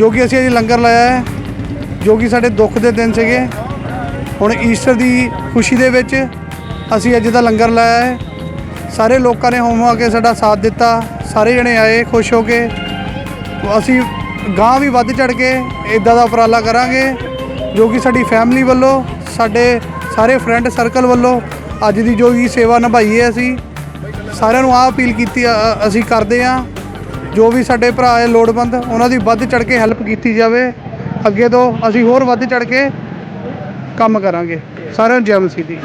ਜੋ ਕਿ ਅਸੀਂ ਅੱਜ ਲੰਗਰ ਲਾਇਆ ਹੈ, ਜੋ ਕਿ ਸਾਡੇ ਦੁੱਖ ਦੇ ਦਿਨ ਸੀਗੇ। ਹੁਣ ਈਸਟਰ ਦੀ ਖੁਸ਼ੀ ਦੇ ਵਿੱਚ ਅਸੀਂ ਅੱਜ ਦਾ ਲੰਗਰ ਲਾਇਆ ਹੈ। ਸਾਰੇ ਲੋਕਾਂ ਨੇ ਹੋਮ ਆ ਕੇ ਸਾਡਾ ਸਾਥ ਦਿੱਤਾ। ਸਾਰੇ ਜਣੇ ਆਏ, ਖੁਸ਼ ਹੋ ਕੇ। ਅਸੀਂ ਗਾਂ ਵੀ ਵੱਧ ਚੜ ਕੇ ਇਦਾਂ ਦਾ ਉਪਰਾਲਾ ਕਰਾਂਗੇ, ਜੋ ਕਿ ਸਾਡੀ ਫੈਮਿਲੀ ਵੱਲੋਂ, ਸਾਡੇ ਸਾਰੇ ਫਰੈਂਡ ਸਰਕਲ ਵੱਲੋਂ ਅੱਜ ਦੀ ਜੋ ਵੀ ਸੇਵਾ ਨਿਭਾਈ ਹੈ ਅਸੀਂ, ਸਾਰਿਆਂ ਨੂੰ ਆਹ ਅਪੀਲ ਕੀਤੀ ਅਸੀਂ ਕਰਦੇ ਹਾਂ। ਜੋ ਵੀ ਸਾਡੇ ਭਰਾ ਹੈ ਲੋੜਵੰਦ, ਉਹਨਾਂ ਦੀ ਵੱਧ ਚੜ ਕੇ ਹੈਲਪ ਕੀਤੀ ਜਾਵੇ। ਅੱਗੇ ਤੋਂ ਅਸੀਂ ਹੋਰ ਵੱਧ ਚੜ ਕੇ ਕੰਮ ਕਰਾਂਗੇ। ਸਾਰਿਆਂ ਨੂੰ ਜੈ ਮਸੀਹ ਦੀ।